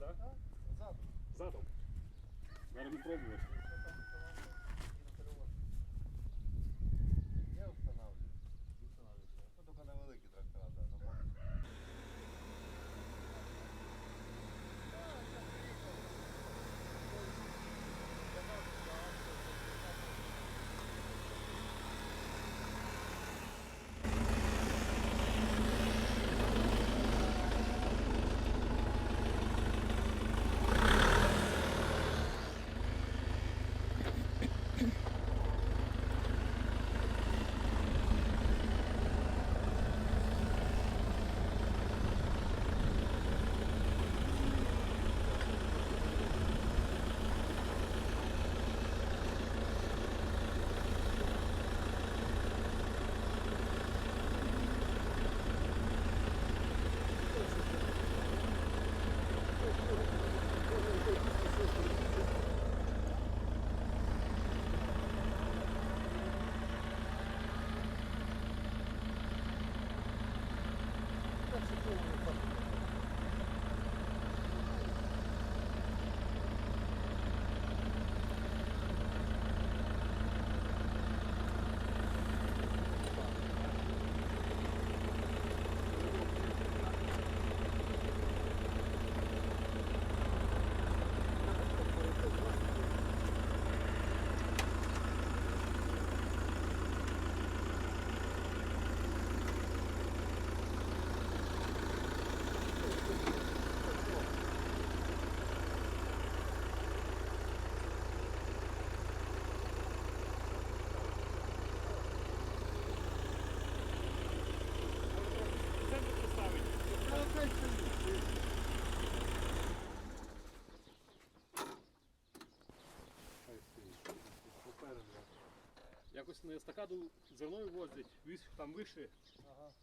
сюди, так? Ззаду. Задом. Зараз ми Якось на естакаду зерною возять, вісь там вище,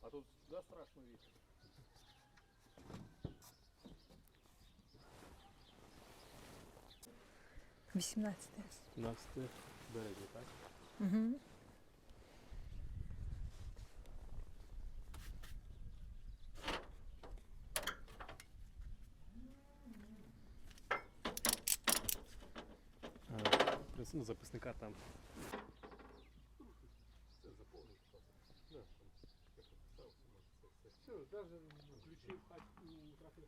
а тут да, страшно вісь. Вісімнадцяте. 17 березня, так? Угу. Ну, записника там. даже Ключі в хаті у тракторі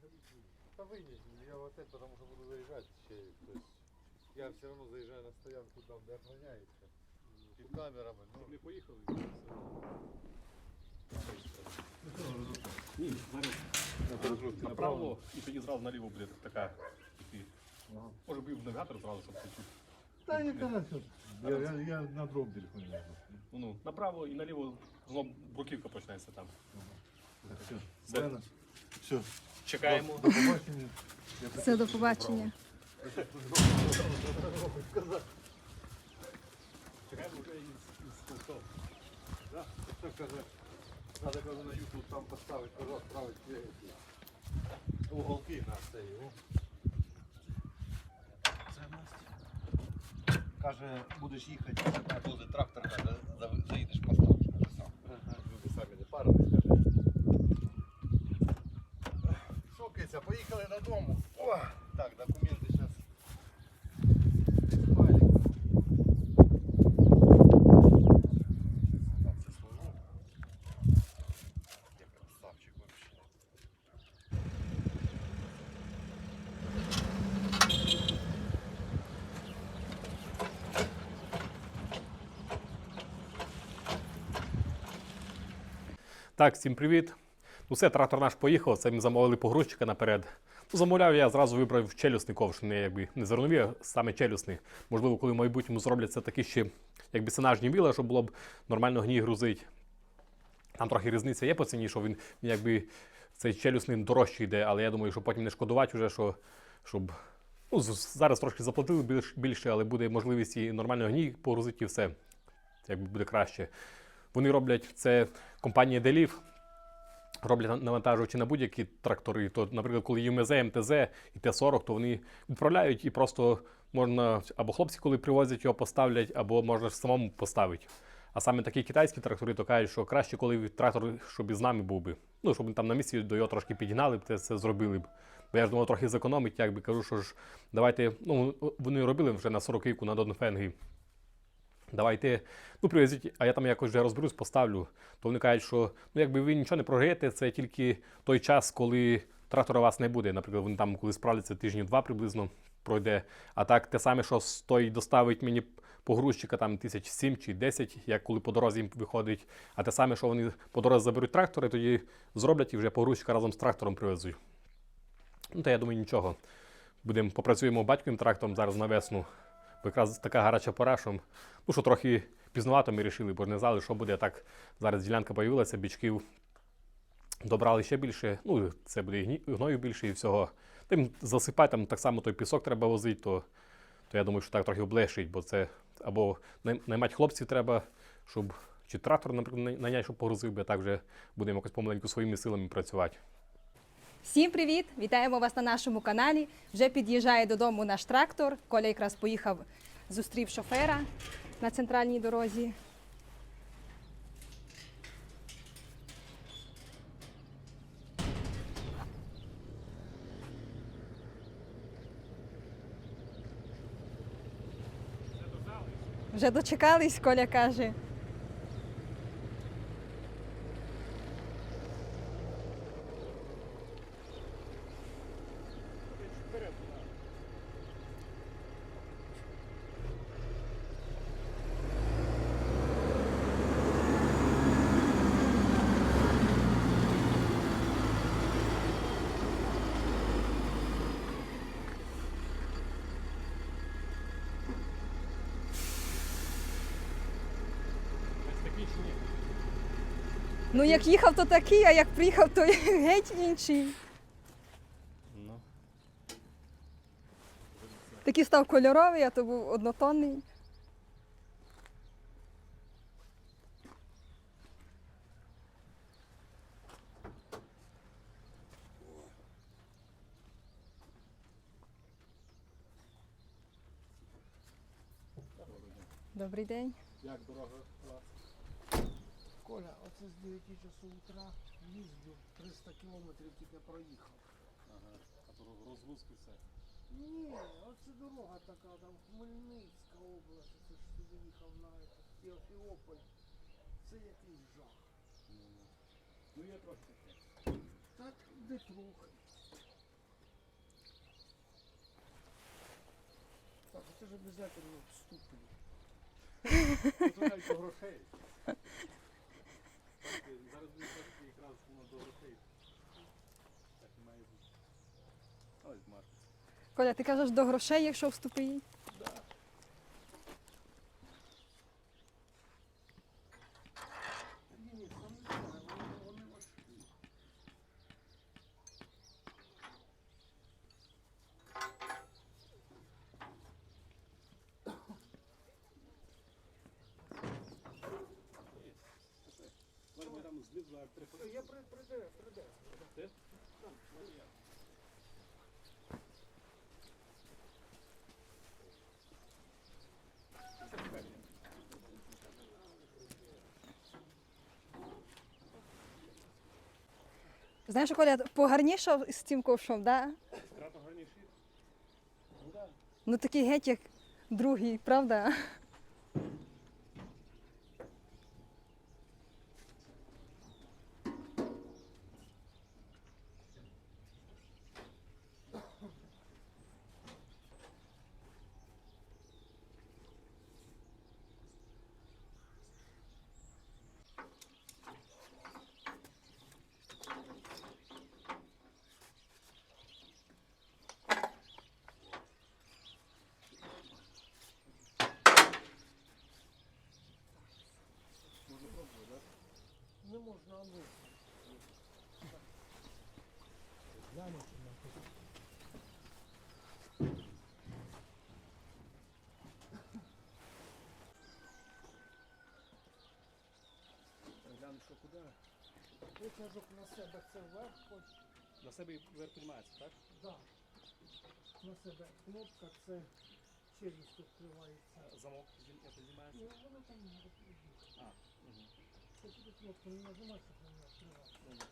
Та вынес, я вот это, потому что буду заезжать еще. То есть я все равно заезжаю на стоянку там, где охраняется. Під камерами, ну. Не поїхали. Ні, зараз направо і тоді зразу наліво буде така. і- Ага. Може би в навігатор зразу, щоб це чуть. Та я конечно. Я, я, я на дроб телефоне можу. Ну, ну, направо і наліво знову бруківка почнеться там. Все, Де? Все. Чекаємо. До побачення. Все, до побачення. Чекаємо вже із, що каже, каже на YouTube там поставити, відправити ці эти уголки на цей. о. Це Настя. Каже, будеш їхати, тут трактор, каже, заїдеш поставиш, каже сам. Люди самі не парились, каже. Що, Киця, поїхали додому. О, так, документи зараз. Там це служу. Я красавчик вообще. Так, всім привіт. Ну все, трактор наш поїхав, це ми замовили погрузчика наперед. Ну, замовляв я зразу вибрав челюсний ковш, не якби не зернові, а саме челюсний. Можливо, коли в майбутньому зроблять це такі ще якби сенажні віла, щоб було б нормально гній грузить. Там трохи різниця є по ціні, що він якби цей челюсний дорожче йде, але я думаю, що потім не шкодувати вже, що щоб. Ну, зараз трошки заплатили більш, більше, але буде можливість і нормально гній погрузити і все. Якби буде краще. Вони роблять це компанія Делів. Роблять навантажуючи на будь-які трактори. То, наприклад, коли ЮМЗ, МТЗ і Т-40, то вони відправляють і просто можна або хлопці, коли привозять його, поставлять, або можна самому поставити. А саме такі китайські трактори, то кажуть, що краще, коли трактор, щоб із нами був би. Ну, щоб там на місці до його трошки підігнали б, це, це зробили б. Бо я ж думав, трохи зекономить, якби кажу, що ж давайте. Ну, вони робили вже на 40-ку на Донфенгі. Давайте, ну привезіть, а я там якось вже розберусь, поставлю. То вони кажуть, що ну якби ви нічого не програєте, це тільки той час, коли трактора у вас не буде. Наприклад, вони там, коли справляться тижнів два приблизно пройде. А так те саме, що той доставить мені погрузчика там тисяч сім чи десять, як коли по дорозі їм виходить. А те саме, що вони по дорозі заберуть трактори, тоді зроблять і вже погрузчика разом з трактором привезуть. Ну, та я думаю, нічого. Будемо попрацюємо батьківим трактором зараз на весну. Бо якраз така гаряча пора, що, ну, що трохи пізнувато ми вирішили, бо не знали, що буде так. Зараз ділянка появилася, бічків добрали ще більше. Ну, це буде і гною більше і всього. Тим засипати, там так само той пісок треба возити, то, то я думаю, що так трохи облегшить, бо це або наймати хлопців треба, щоб чи трактор, наприклад, найняти, щоб погрузив, бо так вже будемо якось помаленьку своїми силами працювати. Всім привіт! Вітаємо вас на нашому каналі. Вже під'їжджає додому наш трактор. Коля якраз поїхав, зустрів шофера на центральній дорозі. Вже дочекались, Коля каже. Ну, як їхав, то такий, а як приїхав, то геть інший. Ну. Такий став кольоровий, а то був однотонний. Добрий день. Як дорога? Коля, оце з 9 часу утра їздив 300 кілометрів тільки проїхав. Ага. А то розгрузки все. Ні, оце дорога така, там Хмельницька область, це ж сюди їхав на Теофіополь. Це якийсь жах. Ну є трошки. Так, де трохи. Так, це ж обов'язково вступили. Тут навіть грошей. Зараз буде якраз воно до грошей. Так і має бути. Ось Марк. Коля, ти кажеш до грошей, якщо вступи Ні, ні, там не знаю, вони, вони важкі. Там знизу, як приходить. Я при, прийде, прийде. Ти? Знаєш, Коля, погарнішав з цим ковшом, да? Крато гарніший. Ну такий геть, як другий, правда? Не можна, а ну. Що куди. Витяжок на себе це вверх, хоч На себе вверх піднімається, так? Да. На себе кнопка це челюсть відкривається. Замок знімається. Ну, воно там не А, Це туди кнопку не нажимати, щоб воно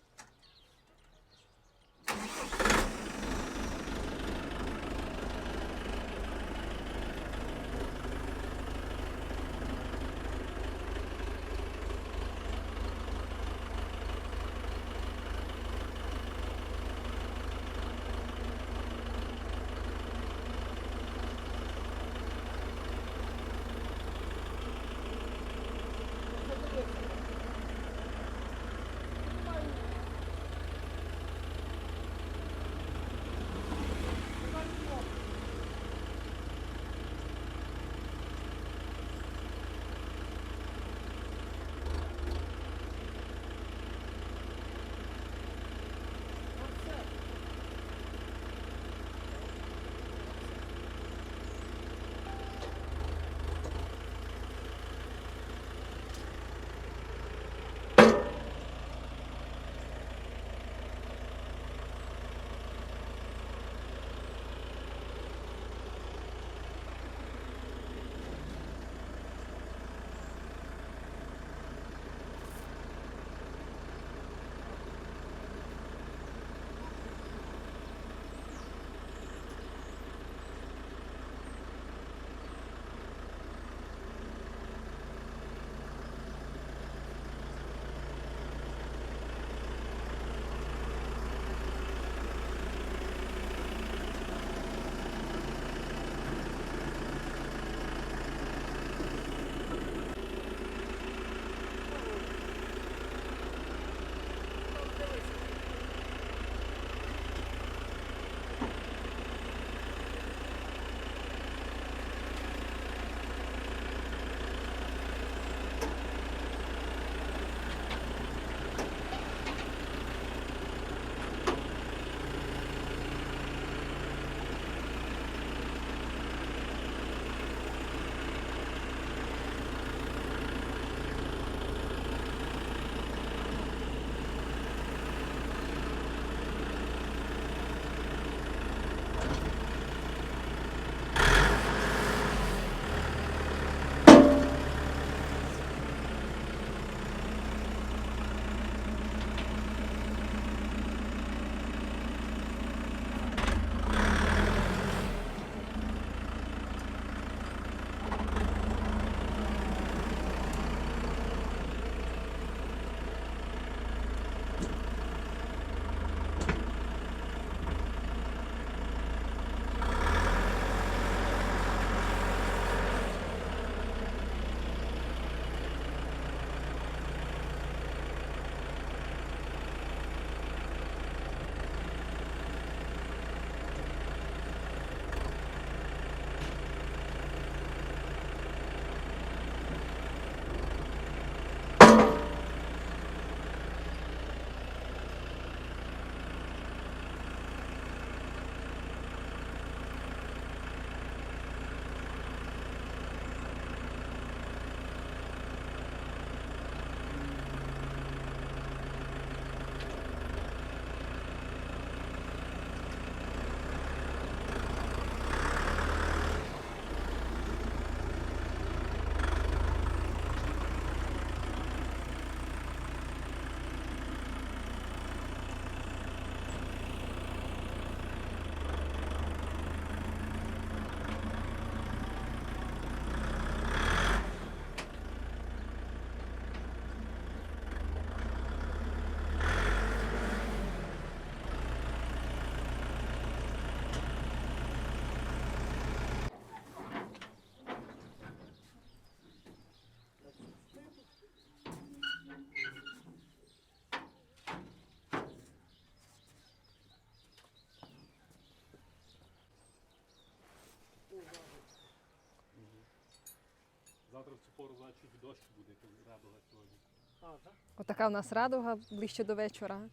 Завтра в цю пору значить дощ буде, коли радуга сьогодні. А, так? Отака в нас радуга ближче до вечора.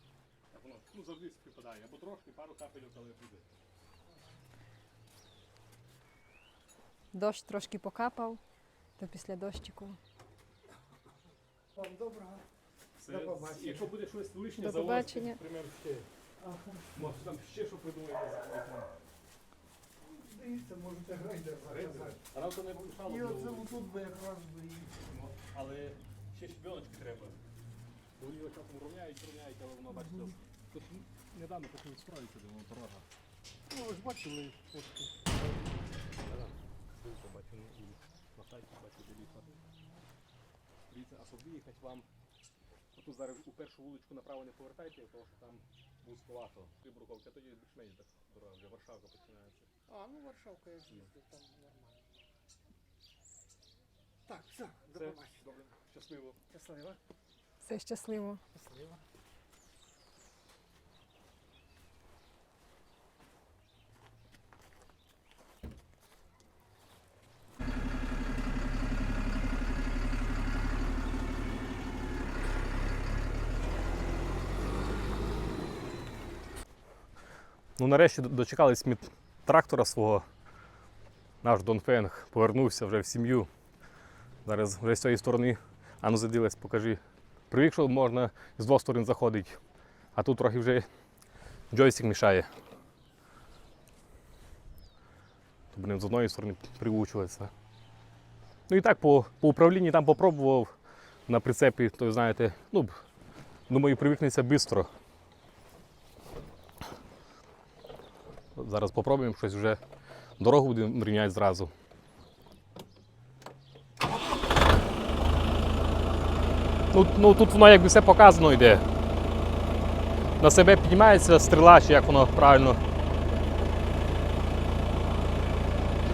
Так воно ну, завжди співпадає. Або трошки, пару капель, але буде. Дощ трошки покапав, то після дощику. Вам доброго. Все, До побачення. якщо буде щось лишнє, До завозьте, побачення. Пример ще. Ага. Може там ще що придумаєте. Дивіться, можете грейдер заказати. А не помішало. І оце отут би якраз би і. Але ще щебеночки треба. Вони його часом рівняють, рівняють, але воно бачите. Тут недавно почали строїти, де воно дорога. Ну, ви ж бачили фотки. Ссылку бачу на і на сайті бачу дивіться. Дивіться, а щоб виїхати вам. Отут зараз у першу вуличку направо не повертайте, тому що там вузьковато. Вибруковка, тоді більш-менш так дорога, вже Варшавка починається. А, ну Варшавка я ж їздив, там нормально. Так, все, до Все, побачення. добре, щасливо. Щасливо. Все щасливо. Щасливо. Ну, нарешті дочекались ми трактора свого. Наш Донфенг повернувся вже в сім'ю. Зараз вже з цієї сторони. Ану заділась, покажи. Привик, що можна з двох сторон заходити. А тут трохи вже джойстик мішає. То будемо з одної сторони приучуватися. Ну і так по, по управлінні там попробував на прицепі, то знаєте, ну, думаю, привикнеться швидко. Зараз попробуємо щось вже дорогу будемо рівняти зразу. Ну, ну тут воно якби все показано йде. На себе піднімається стріла, чи як воно правильно.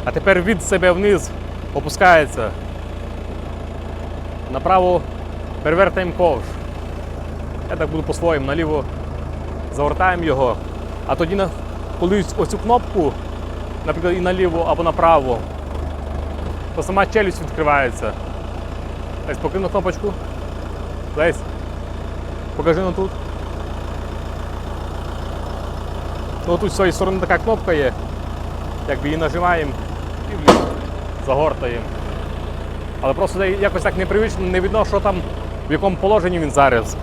А тепер від себе вниз опускається. Направо перевертаємо ковш. Я так буду по-своєму, наліво завертаємо його, а тоді на, коли оцю кнопку, наприклад, і наліво або направо, то сама челюсть відкривається. Лесь, покинь на кнопочку. Лесь, покажи на тут. Ну тут з цієї сторони така кнопка є. Якби її нажимаємо і вліво загортаємо. Але просто якось так непривично, не видно, що там, в якому положенні він зараз.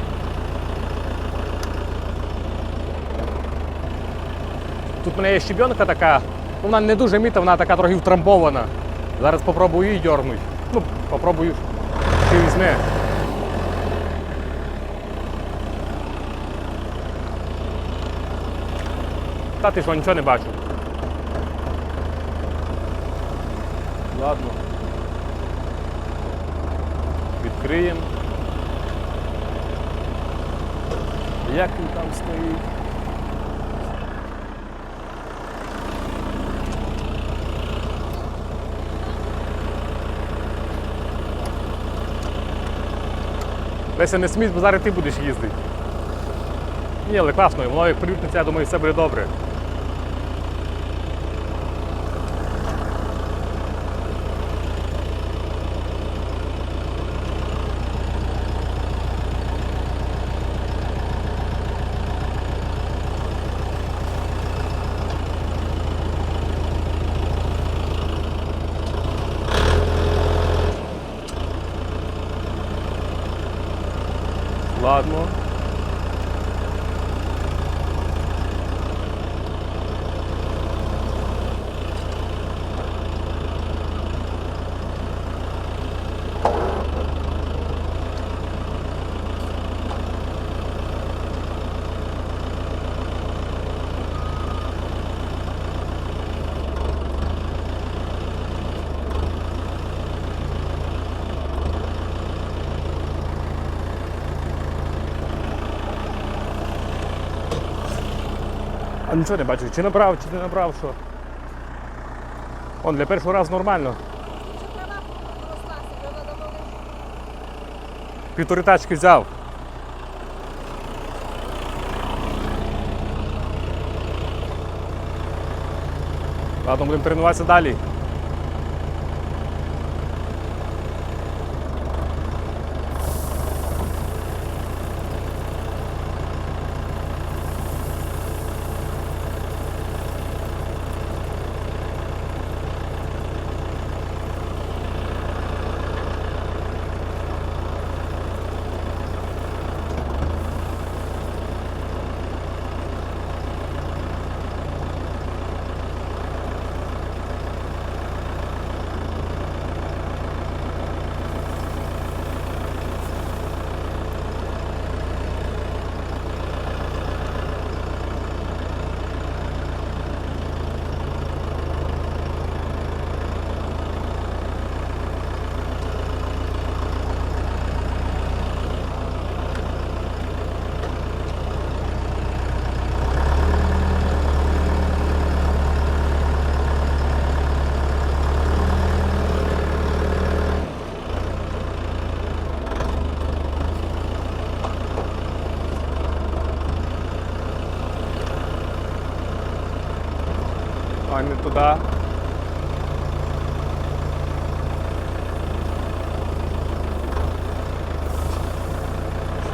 Тут в мене є щебенка така, ну, вона не дуже міта, вона така трохи втрамбована. Зараз попробую її дьорнути. Ну, попробую, чи візьме. Та ти що, нічого не бачу. Ладно. Відкриємо. Як він там стоїть? Леся, не сміть, бо зараз ти будеш їздити. Ні, але класно, воно як прилюдниця, я думаю, все буде добре. Ладно. Нічого не бачу, чи набрав, чи не набрав, що. Он для першого разу нормально. Півтори тачки взяв. Ладно, будемо тренуватися далі. А не туди.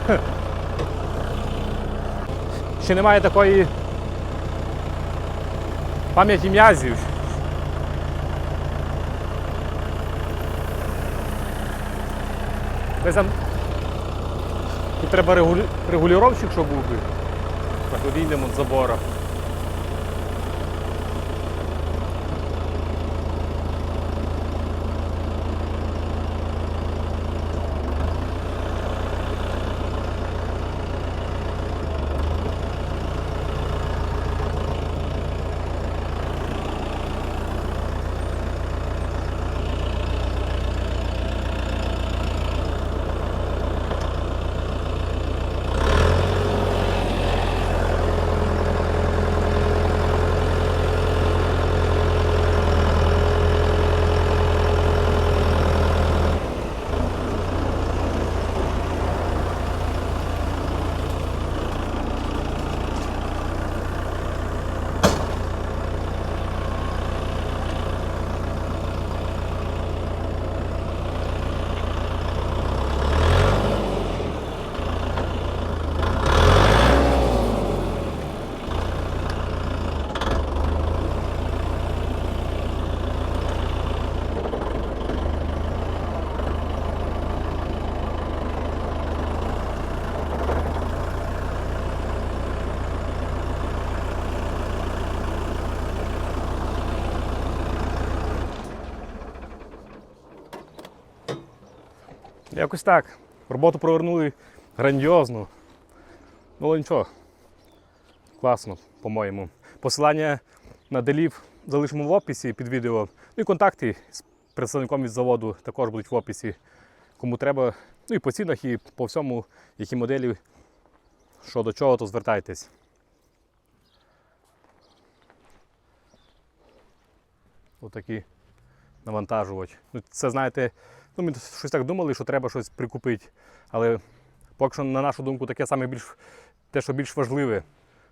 Хе. Ще немає такої пам'яті м'язів. Тут треба регулювальщик, щоб був. Так, відійдемо від забора. Якось так. Роботу провернули грандіозно. Ну, але нічого. Класно, по-моєму. Посилання на делів залишимо в описі під відео. Ну і контакти з представником від заводу також будуть в описі. Кому треба. Ну і по цінах, і по всьому, які моделі, що до чого, то звертайтесь. Отакі навантажувач. Ну, це знаєте, ну, ми щось так думали, що треба щось прикупити. Але поки що, на нашу думку, таке саме більш те, що більш важливе.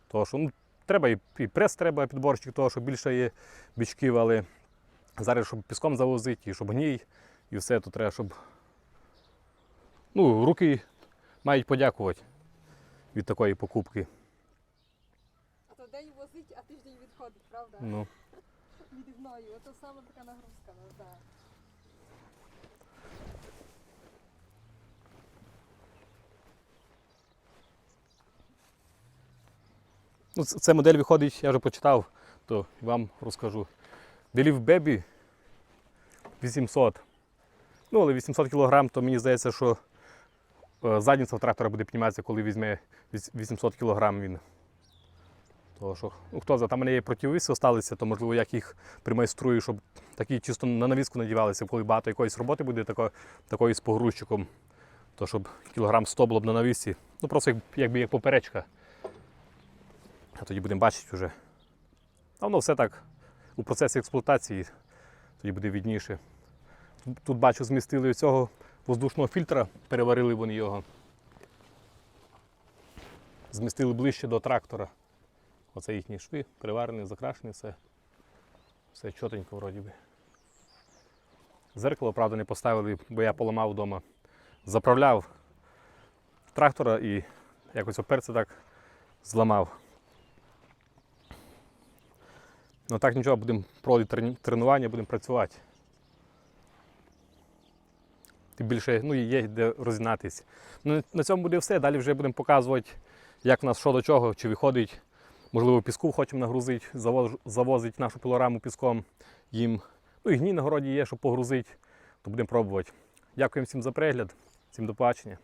Тому що ну, треба і, і прес, треба підборщик, того, що більше є бічків, але зараз, щоб піском завозити, і щоб гній, і все, то треба, щоб ну, руки мають подякувати від такої покупки. То день возить, а тиждень відходить, правда? Ну. Від гною. Ото саме така нагрузка, да. Ну, це модель виходить, я вже почитав, то вам розкажу. Делів Бебі 800. Ну, але 800 кг, то мені здається, що е, задниця в трактора буде підніматися, коли візьме 800 кг він. Того, що, ну, хто знає, там мене є противиси залишилися, то можливо як їх примайструю, щоб такі чисто на навіску надівалися, коли багато якоїсь роботи буде тако, такої з погрузчиком, то щоб кілограм 100 було б на навісі. Ну просто як, якби як поперечка. А тоді будемо бачити вже. А воно все так у процесі експлуатації, тоді буде відніше. Тут, бачу, змістили цього воздушного фільтра, переварили вони його. Змістили ближче до трактора. Оце їхні шви, переварені, закрашені, все. Все чотенько вроді би. Зеркало, правда, не поставили, бо я поламав вдома. Заправляв трактора і якось оперце так зламав. Ну так нічого, будемо проводити тренування, будемо працювати. Тим більше ну, є де розігнатись. Ну, на цьому буде все. Далі вже будемо показувати, як в нас що до чого, чи виходить. Можливо, піску хочемо нагрузити, завоз, завозити нашу пілораму піском їм. Ну і гній на городі є, щоб погрузити, то будемо пробувати. Дякуємо всім за перегляд, всім до побачення.